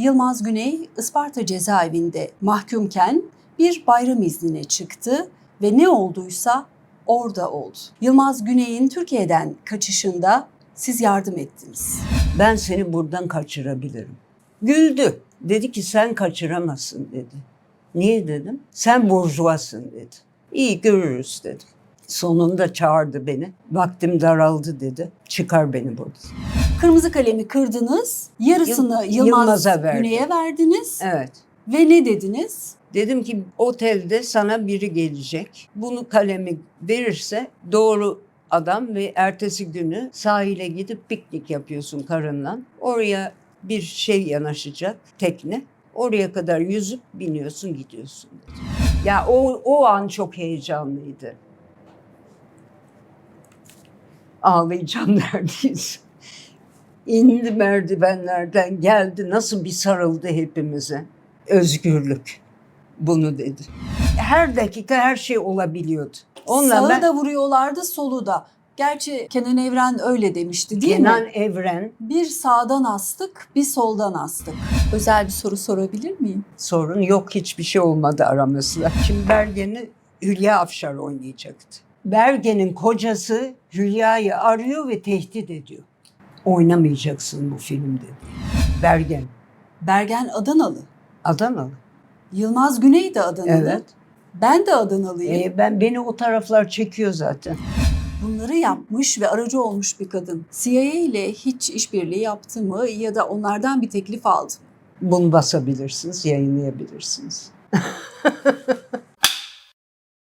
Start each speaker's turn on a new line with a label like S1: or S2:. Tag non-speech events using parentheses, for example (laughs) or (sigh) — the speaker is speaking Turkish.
S1: Yılmaz Güney Isparta cezaevinde mahkumken bir bayram iznine çıktı ve ne olduysa orada oldu. Yılmaz Güney'in Türkiye'den kaçışında siz yardım ettiniz.
S2: Ben seni buradan kaçırabilirim. Güldü. Dedi ki sen kaçıramazsın dedi. Niye dedim? Sen burjuvasın dedi. İyi görürüz dedim. Sonunda çağırdı beni. Vaktim daraldı dedi. Çıkar beni buradan.
S1: Kırmızı kalemi kırdınız, yarısını
S2: Yıl-
S1: Yılmaz
S2: Yılmaz'a verdim.
S1: Güney'e verdiniz
S2: Evet.
S1: ve ne dediniz?
S2: Dedim ki otelde sana biri gelecek. Bunu kalemi verirse doğru adam ve ertesi günü sahile gidip piknik yapıyorsun karınla. Oraya bir şey yanaşacak tekne. Oraya kadar yüzüp biniyorsun gidiyorsun. dedi. Ya o, o an çok heyecanlıydı. Ağlayacağım (laughs) neredeyse. İndi merdivenlerden geldi nasıl bir sarıldı hepimize. Özgürlük bunu dedi. Her dakika her şey olabiliyordu. Onunla
S1: Sağı
S2: ben
S1: da vuruyorlardı, solu da. Gerçi Kenan Evren öyle demişti değil
S2: Kenan
S1: mi?
S2: Evren
S1: Bir sağdan astık, bir soldan astık. Özel bir soru sorabilir miyim?
S2: sorun yok hiçbir şey olmadı aramızda. Şimdi Bergen'i Hülya Avşar oynayacaktı. Bergen'in kocası Hülya'yı arıyor ve tehdit ediyor. Oynamayacaksın bu filmde. Bergen,
S1: Bergen Adanalı.
S2: Adanalı.
S1: Yılmaz Güney de Adanalı.
S2: Evet.
S1: Ben de Adanalıyım.
S2: Ee, ben beni o taraflar çekiyor zaten.
S1: Bunları yapmış ve aracı olmuş bir kadın. CIA ile hiç işbirliği yaptı mı ya da onlardan bir teklif aldı mı?
S2: Bunu basabilirsiniz, yayınlayabilirsiniz. (laughs)